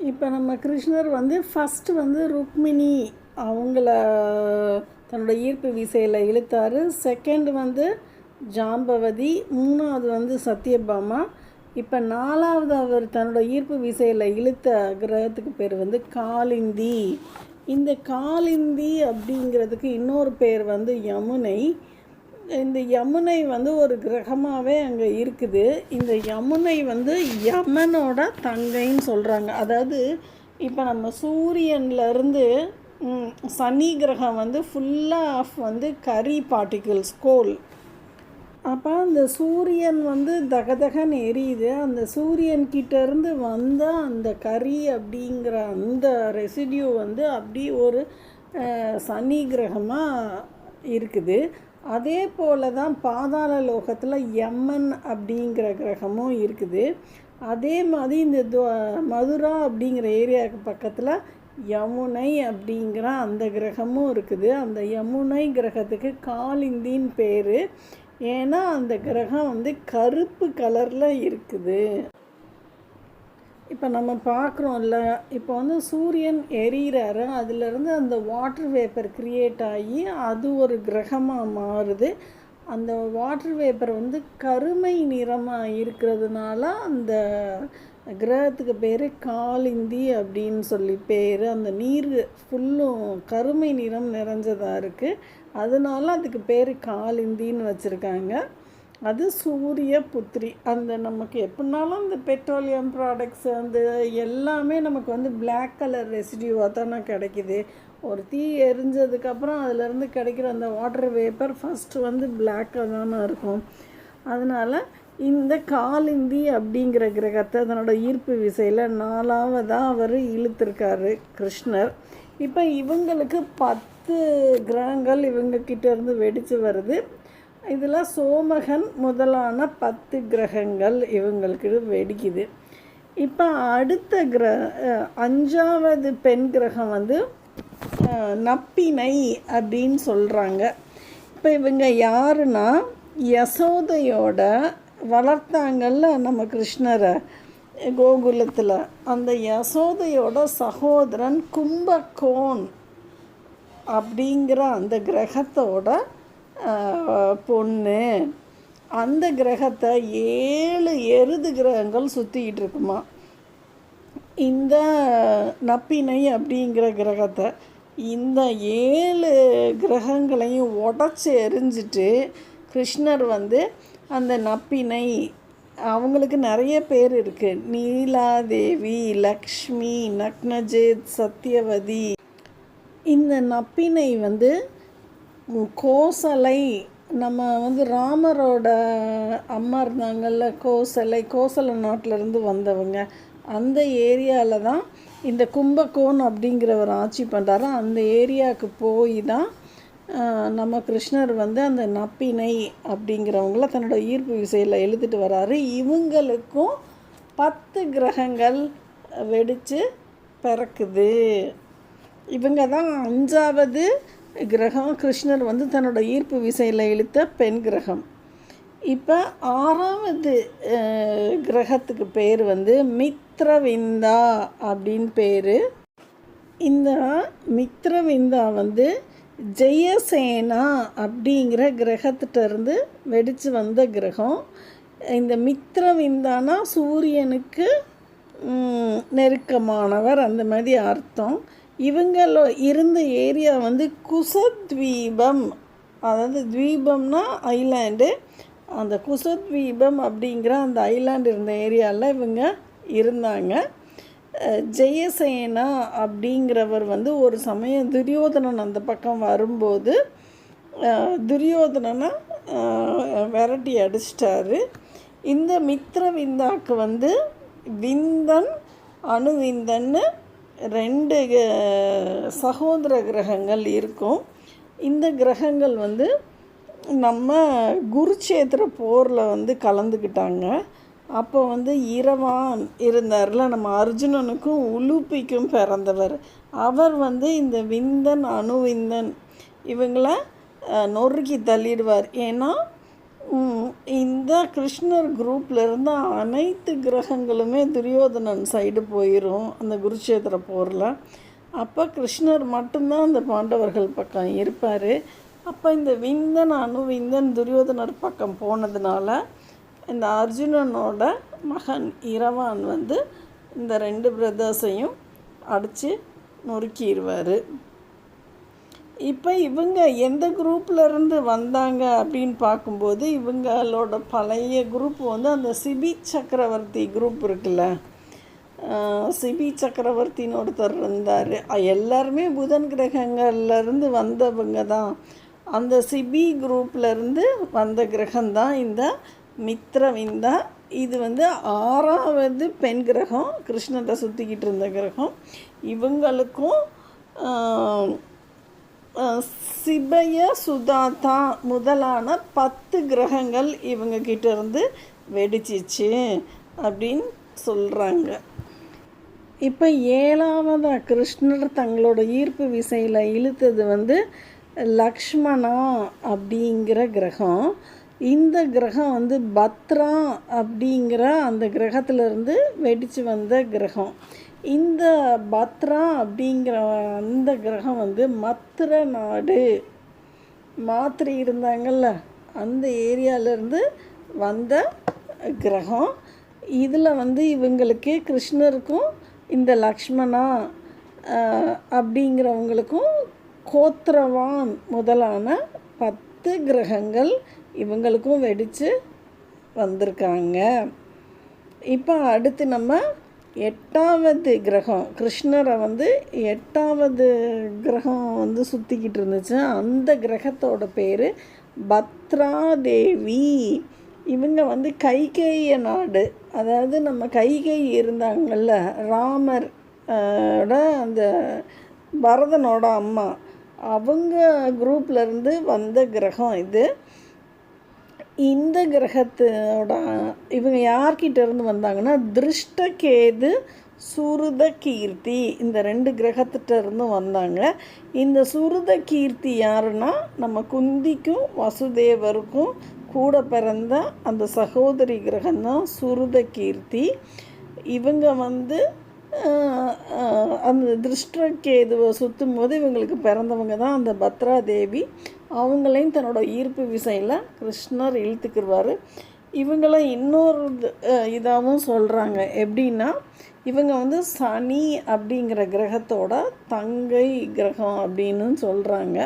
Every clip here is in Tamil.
இப்போ நம்ம கிருஷ்ணர் வந்து ஃபஸ்ட்டு வந்து ருக்மிணி அவங்கள தன்னோட ஈர்ப்பு விசையில் இழுத்தாரு. செகண்ட் வந்து ஜாம்பவதி மூணாவது வந்து சத்யபாமா. இப்போ நாலாவது அவர் தன்னோட ஈர்ப்பு விசையில் இழுத்த கிரகத்துக்கு பேர் வந்து காலிந்தி. இந்த காலிந்தி அப்படிங்கிறதுக்கு இன்னொரு பேர் வந்து யமுனை. இந்த யமுனை வந்து ஒரு கிரகமாகவே அங்கே இருக்குது. இந்த யமுனை வந்து யமனோட தங்கைன்னு சொல்கிறாங்க அதாவது இப்போ நம்ம சூரியன்லேருந்து சனி கிரகம் வந்து ஃபுல்லாக ஆஃப் வந்து கரி பார்ட்டிகிள்ஸ் கோல் அப்போ அந்த சூரியன் வந்து தகதகன் எரியுது. அந்த சூரியன் கிட்டேருந்து வந்த அந்த கரி அப்படிங்கிற அந்த ரெசிடியூ வந்து அப்படி ஒரு சனி கிரகமாக இருக்குது. அதே போல தான் பாதாள லோகத்தில் யமன் அப்படிங்கிற கிரகமும் இருக்குது. அதே மாதிரி இந்த துவ- மதுரா அப்படிங்கிற ஏரியாவுக்கு பக்கத்தில் யமுனை அப்படிங்கிற அந்த கிரகமும் இருக்குது. அந்த யமுனை கிரகத்துக்கு காலிந்தின்னு பேர். ஏன்னா அந்த கிரகம் வந்து கருப்பு கலரில் இருக்குது. இப்போ நம்ம பார்க்குறோம்ல இப்போ வந்து சூரியன் எரியிறாரு. அதுலேருந்து அந்த வாட்டர் வேப்பர் கிரியேட் ஆகி அது ஒரு கிரகமாக மாறுது. அந்த வாட்டர் வேப்பர் வந்து கருமை நிறமாக இருக்கிறதுனால அந்த கிரகத்துக்கு பேர் காலிந்தி அப்படின்னு சொல்லி பேர். அந்த நீர் ஃபுல்லும் கருமை நிறம் நிறைஞ்சதாக இருக்குது அதனால அதுக்கு பேர் காலிந்தின்னு வச்சுருக்காங்க. அது சூரிய புத்திரி அந்த நமக்கு எப்படினாலும் இந்த பெட்ரோலியம் ப்ராடக்ட்ஸ் அந்த எல்லாமே நமக்கு வந்து பிளாக் கலர் ரெசிடியூவாக தானே கிடைக்குது. ஒரு தீ எரிஞ்சதுக்கப்புறம் அதுலேருந்து கிடைக்கிற அந்த வாட்டர் வேப்பர் ஃபஸ்ட்டு வந்து பிளாக்காக தானே இருக்கும். அதனால் இந்த காலிந்தி அப்படிங்கிற கிரகத்தை தன்னோட ஈர்ப்பு விசையில் நாலாவதாக அவர் இழுத்துருக்காரு கிருஷ்ணர். இப்போ இவங்களுக்கு பத்து கிரகங்கள் இவங்க கிட்டேருந்து வெடித்து வருது. இதில் சோமகன் முதலான பத்து கிரகங்கள் இவங்களுக்கு வெடிக்குது. இப்போ அடுத்த கிர அஞ்சாவது பெண் கிரகம் வந்து நப்பினை அப்படின்னு சொல்கிறாங்க இப்போ இவங்க யாருன்னா யசோதையோட வளர்த்தாங்கல்ல நம்ம கிருஷ்ணரை கோகுலத்தில். அந்த யசோதையோட சகோதரன் கும்பகோன் அப்படிங்கிற அந்த கிரகத்தோட பொண்ணு அந்த கிரகத்தை ஏழு எருது கிரகங்கள் சுற்றிக்கிட்டு இருக்குமா? இந்த நப்பினை அப்படிங்கிற கிரகத்தை இந்த ஏழு கிரகங்களையும் உடச்சி எரிஞ்சிட்டு கிருஷ்ணர் வந்து அந்த நப்பினை அவங்களுக்கு நிறைய பேர் இருக்குது நீலாதேவி லக்ஷ்மி நக்னஜேத் சத்யவதி. இந்த நப்பினை வந்து கோசலை நம்ம வந்து ராமரோட அம்மா இருந்தாங்கல்ல கோசலை கோசல நாட்டிலேருந்து வந்தவங்க. அந்த ஏரியாவில் தான் இந்த கும்பகோன் அப்படிங்கிறவர் ஆட்சி பண்ணுறாரு அந்த ஏரியாவுக்கு போய் தான் நம்ம கிருஷ்ணர் வந்து அந்த நப்பினை அப்படிங்கிறவங்கள தன்னோட ஈர்ப்பு விசையில் எழுதிட்டு வராரு. இவங்களுக்கும் பத்து கிரகங்கள் வெடித்து பிறக்குது. இவங்க தான் அஞ்சாவது கிரகம் கிருஷ்ணர் வந்து தன்னோட ஈர்ப்பு விசையில் இழுத்த பெண் கிரகம். இப்போ ஆறாவது கிரகத்துக்கு பேர் வந்து மித்ரவிந்தா அப்படின்னு பேர். இந்த மித்ரவிந்தா வந்து ஜெயசேனா அப்படிங்கிற கிரகத்திட்டருந்து வெடித்து வந்த கிரகம். இந்த மித்ரவிந்தானா சூரியனுக்கு நெருக்கமானவர் அந்த மாதிரி அர்த்தம். இவங்களோ இருந்த ஏரியா வந்து குசத்வீபம். அதாவது துவீபம்னா ஐலாண்டு. அந்த குசத்வீபம் அப்படிங்கிற அந்த ஐலாண்டு இருந்த ஏரியாவில் இவங்க இருந்தாங்க. ஜெயசேனா அப்படிங்கிறவர் வந்து ஒரு சமயம் துரியோதனன் அந்த பக்கம் வரும்போது துரியோதனனை விரட்டி அடிச்சிட்டாரு. இந்த மித்ர விந்தாக்கு வந்து விந்தன் அணுவிந்தன்னு ரெண்டு சகோதர கிரகங்கள் இருக்கும். இந்த கிரகங்கள் வந்து நம்ம குருச்சேத்திர போரில் வந்து கலந்துக்கிட்டாங்க. அப்போ வந்து இரவான் இருந்தார்ல நம்ம அர்ஜுனனுக்கும் உலுப்பிக்கும் பிறந்தவர். அவர் வந்து இந்த விந்தன் அணுவிந்தன் இவங்கள நொறுக்கி தள்ளிடுவார். ஏன்னா இந்த கிருஷ்ணர் குரூப்பில் இருந்த அனைத்து கிரகங்களுமே துரியோதனன் சைடு போயிடும் அந்த குருட்சேத்திர போரில். அப்போ கிருஷ்ணர் மட்டும்தான் அந்த பாண்டவர்கள் பக்கம் இருப்பார். அப்போ இந்த விந்தன் அணுவிந்தன் துரியோதனர் பக்கம் போனதுனால இந்த அர்ஜுனனோட மகன் இரவான் வந்து இந்த ரெண்டு பிரதர்ஸையும் அடித்து நொறுக்கிடுவார் இப்போ இவங்க எந்த குரூப்லேருந்து வந்தாங்க அப்படின்னு பார்க்கும்போது இவங்களோட பழைய குரூப் வந்து அந்த சிபி சக்கரவர்த்தி குரூப் இருக்குல்ல. சிபி சக்கரவர்த்தின்னு ஒருத்தர் இருந்தார். எல்லாருமே புதன் கிரகங்கள்லேருந்து வந்தவங்க தான். அந்த சிபி குரூப்லேருந்து வந்த கிரகம்தான் இந்த மித்ரவிந்தா இது வந்து ஆறாவது பெண் கிரகம் கிருஷ்ணத்தை சுற்றிக்கிட்டு இருந்த கிரகம். இவங்களுக்கும் சிபய சுதாதா முதலான பத்து கிரகங்கள் இவங்க கிட்ட இருந்து வெடிச்சிச்சு அப்படின்னு சொல்கிறாங்க இப்போ ஏழாவதா கிருஷ்ணர் தங்களோட ஈர்ப்பு விசையில் இழுத்தது வந்து லக்ஷ்மணா அப்படிங்கிற கிரகம். இந்த கிரகம் வந்து பத்ரா அப்படிங்கிற அந்த கிரகத்திலிருந்து வெடித்து வந்த கிரகம். இந்த பத்ரா அப்படிங்கிற அந்த கிரகம் வந்து மத்திர நாடு. மாத்திரை இருந்தாங்கல்ல அந்த ஏரியாவிலேருந்து வந்த கிரகம். இதில் வந்து இவங்களுக்கு கிருஷ்ணருக்கும் இந்த லக்ஷ்மணா அப்படிங்கிறவங்களுக்கும் கோத்திரவான் முதலான பத்து கிரகங்கள் இவங்களுக்கும் வெடித்து வந்திருக்காங்க. இப்போ அடுத்து நம்ம எட்டாவது கிரகம் கிருஷ்ணரை வந்து எட்டாவது கிரகம் வந்து சுற்றிக்கிட்டு இருந்துச்சு. அந்த கிரகத்தோட பேர் பத்ராதேவி. இவங்க வந்து கைகேய நாடு. அதாவது நம்ம கைகை இருந்தாங்கல்ல ராமர் ஓட அந்த பரதனோட அம்மா. அவங்க குரூப்லேருந்து வந்த கிரகம் இது. இந்த கிரகத்தோட இவங்க யார்கிட்ட இருந்து வந்தாங்கன்னா திருஷ்டகேது சுருத கீர்த்தி இந்த ரெண்டு கிரகத்திட்ட இருந்து வந்தாங்க. இந்த சுருத கீர்த்தி யாருன்னா நம்ம குந்திக்கும் வசுதேவருக்கும் கூட பிறந்த அந்த சகோதரி கிரகம்தான் சுருத கீர்த்தி இவங்க வந்து அந்த திருஷ்டகேதுவை சுற்றும் போது இவங்களுக்கு பிறந்தவங்க தான் அந்த பத்ரா தேவி அவங்களையும் தன்னோட ஈர்ப்பு விசையில் கிருஷ்ணர் இழுத்துக்கிடுவார் இவங்கள இன்னொரு இதாகவும் சொல்கிறாங்க எப்படின்னா இவங்க வந்து சனி அப்படிங்கிற கிரகத்தோட தங்கை கிரகம் அப்படின்னு சொல்கிறாங்க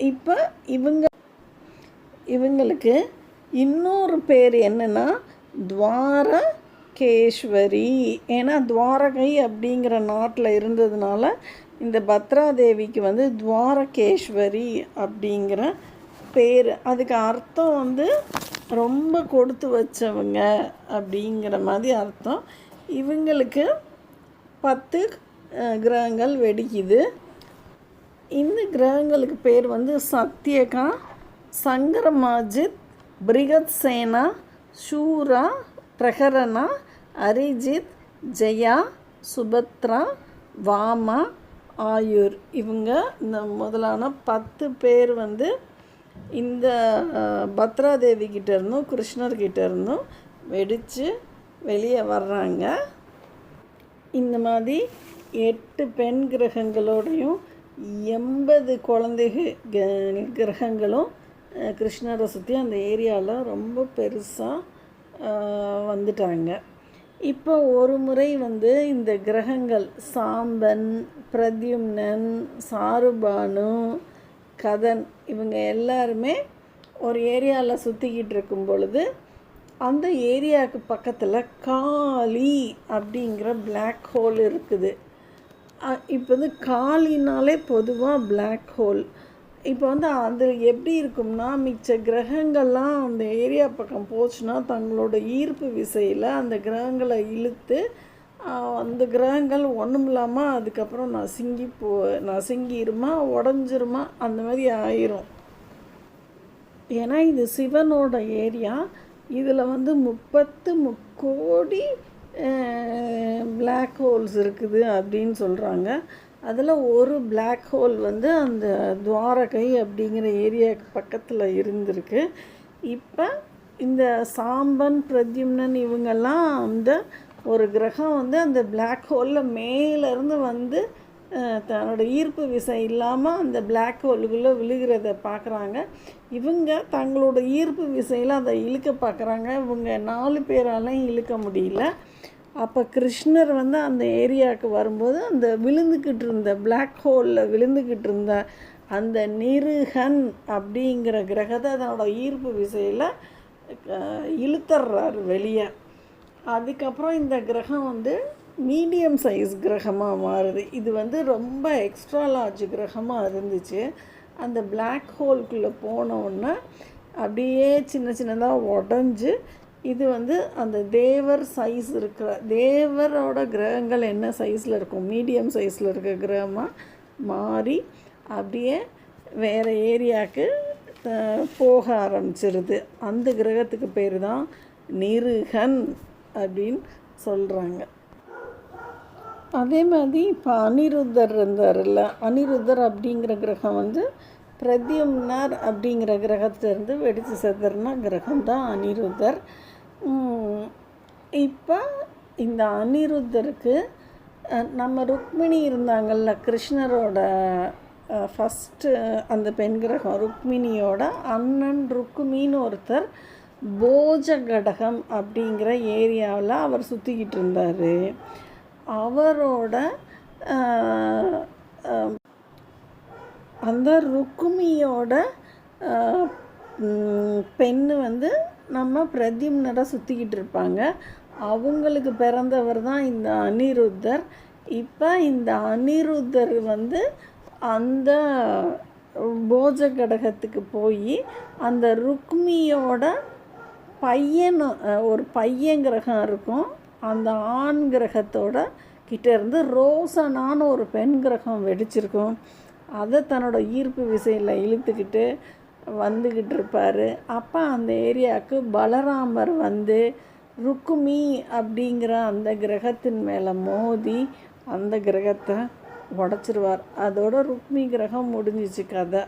இப்போ இவங்க இவங்களுக்கு இன்னொரு பேர் என்னென்னா துவாரகேஸ்வரி. ஏன்னா துவாரகை அப்படிங்கிற நாட்டில் இருந்ததுனால இந்த பத்ராதேவிக்கு வந்து துவாரகேஸ்வரி அப்படிங்கிற பேர். அதுக்கு அர்த்தம் வந்து ரொம்ப கொடுத்து வச்சவங்க அப்படிங்கிற மாதிரி அர்த்தம். இவங்களுக்கு பத்து கிரகங்கள் வெடிக்குது. இந்த கிரகங்களுக்கு பேர் வந்து சத்யகா சங்கரமாஜித் பிரிகத் சேனா சூரா பிரகரணா அரிஜித் ஜெயா சுபத்ரா வாமா ஆயூர். இவங்க இந்த முதலான பத்து பேர் வந்து இந்த பத்ராதேவி கிட்ட இருந்தும் கிருஷ்ணர்கிட்ட இருந்தும் வெடித்து வெளியே வர்றாங்க. இந்த மாதிரி எட்டு பெண் கிரகங்களோடையும் எண்பது குழந்தைகள் க- கிரகங்களும் கிருஷ்ணரை சுற்றி அந்த ஏரியாவில் ரொம்ப பெருசாக வந்துட்டாங்க. இப்போ ஒரு முறை வந்து இந்த கிரகங்கள் சாம்பன் பிரத்யும்னன் சாருபானு கதன் இவங்க எல்லாருமே ஒரு ஏரியாவில் சுற்றிக்கிட்டு இருக்கும் பொழுது அந்த ஏரியாவுக்கு பக்கத்தில் காளி அப்படிங்கிற பிளாக் ஹோல் இருக்குது. இப்போ வந்து காளினாலே பொதுவாக பிளாக் ஹோல் இப்போ வந்து அது எப்படி இருக்கும்னா மிச்ச கிரகங்கள்லாம் அந்த ஏரியா பக்கம் போச்சுன்னா தங்களோட ஈர்ப்பு விசையில் அந்த கிரகங்களை இழுத்து அந்த கிரகங்கள் ஒன்றும் இல்லாமல் அதுக்கப்புறம் நசுங்கி போ நசுங்கிருமா உடஞ்சிருமா அந்த மாதிரி ஆயிரும். ஏன்னா இது சிவனோட ஏரியா. இதில் வந்து முப்பத்து முக்கோடி பிளாக் ஹோல்ஸ் இருக்குது அப்படின்னு சொல்கிறாங்க அதில் ஒரு பிளாக் ஹோல் வந்து அந்த துவாரகை அப்படிங்கிற ஏரியாவுக்கு பக்கத்தில் இருந்திருக்கு. இப்போ இந்த சாம்பன் பிரத்யும்னன் இவங்கெல்லாம் அந்த ஒரு கிரகம் வந்து அந்த பிளாக் ஹோலில் மேலேருந்து வந்து தன்னோட ஈர்ப்பு விசை இல்லாமல் அந்த பிளாக் ஹோலுக்குள்ளே விழுகிறத பார்க்குறாங்க இவங்க தங்களோட ஈர்ப்பு விசையில் அதை இழுக்க பார்க்குறாங்க இவங்க நாலு பேராலையும் இழுக்க முடியல. அப்போ கிருஷ்ணர் வந்து அந்த ஏரியாவுக்கு வரும்போது அந்த விழுந்துக்கிட்டு இருந்த பிளாக் ஹோலில் விழுந்துக்கிட்டு இருந்த அந்த நிருகன் அப்படிங்கிற கிரகத்தை அதனோட ஈர்ப்பு விசையில் இழுத்துறாரு வெளியே. அதுக்கப்புறம் இந்த கிரகம் வந்து மீடியம் சைஸ் கிரகமாக மாறுது. இது வந்து ரொம்ப எக்ஸ்ட்ரா லார்ஜ் கிரகமாக இருந்துச்சு. அந்த பிளாக் ஹோல்குள்ளே போனோன்னே அப்படியே சின்ன சின்னதாக உடஞ்சி இது வந்து அந்த தேவர் சைஸ் இருக்கிற தேவரோட கிரகங்கள் என்ன சைஸில் இருக்கும்? மீடியம் சைஸில் இருக்க கிரகமாக மாறி அப்படியே வேறு ஏரியாவுக்கு போக ஆரம்பிச்சிருது. அந்த கிரகத்துக்கு பேர் தான் நிருகன் அப்படின்னு சொல்கிறாங்க அதே மாதிரி இப்போ அனிருத்தர் இருந்தார்ல அனிருத்தர் அப்படிங்கிற கிரகம் வந்து பிரத்யும்னர் அப்படிங்கிற கிரகத்திலேருந்து வெடித்து செதறின கிரகம் தான் அனிருத்தர். இப்போ இந்த அனிருத்தருக்கு நம்ம ருக்மிணி இருந்தாங்கல்ல கிருஷ்ணரோட ஃபஸ்ட்டு அந்த பெண் கிரகம் ருக்மிணியோட அண்ணன் ருக்குமின்னு ஒருத்தர் போஜகடகம் அப்படிங்கிற ஏரியாவில் அவர் சுற்றிக்கிட்டு இருந்தார். அவரோட அந்த ருக்குமியோட பெண்ணு வந்து நம்ம பிரத்யும்னராக சுற்றிக்கிட்டு இருப்பாங்க. அவங்களுக்கு பிறந்தவர் தான் இந்த அனிருத்தர். இப்போ இந்த அனிருத்தர் வந்து அந்த போஜ கடகத்துக்கு போய் அந்த ருக்மியோட பையன் ஒரு பையன் கிரகம் இருக்கும். அந்த ஆண் கிரகத்தோட கிட்டேருந்து ரோசனான்னு ஒரு பெண் கிரகம் வெடிச்சிருக்கும். அதை தன்னோட ஈர்ப்பு விசையில் இழுத்துக்கிட்டு வந்துக்கிட்டு இருப்பார் அப்போ அந்த ஏரியாவுக்கு பலராமர் வந்து ருக்குமி அப்படிங்கிற அந்த கிரகத்தின் மேலே மோதி அந்த கிரகத்தை உடச்சிருவார். அதோட ருக்மி கிரகம் முடிஞ்சிச்சு கதை.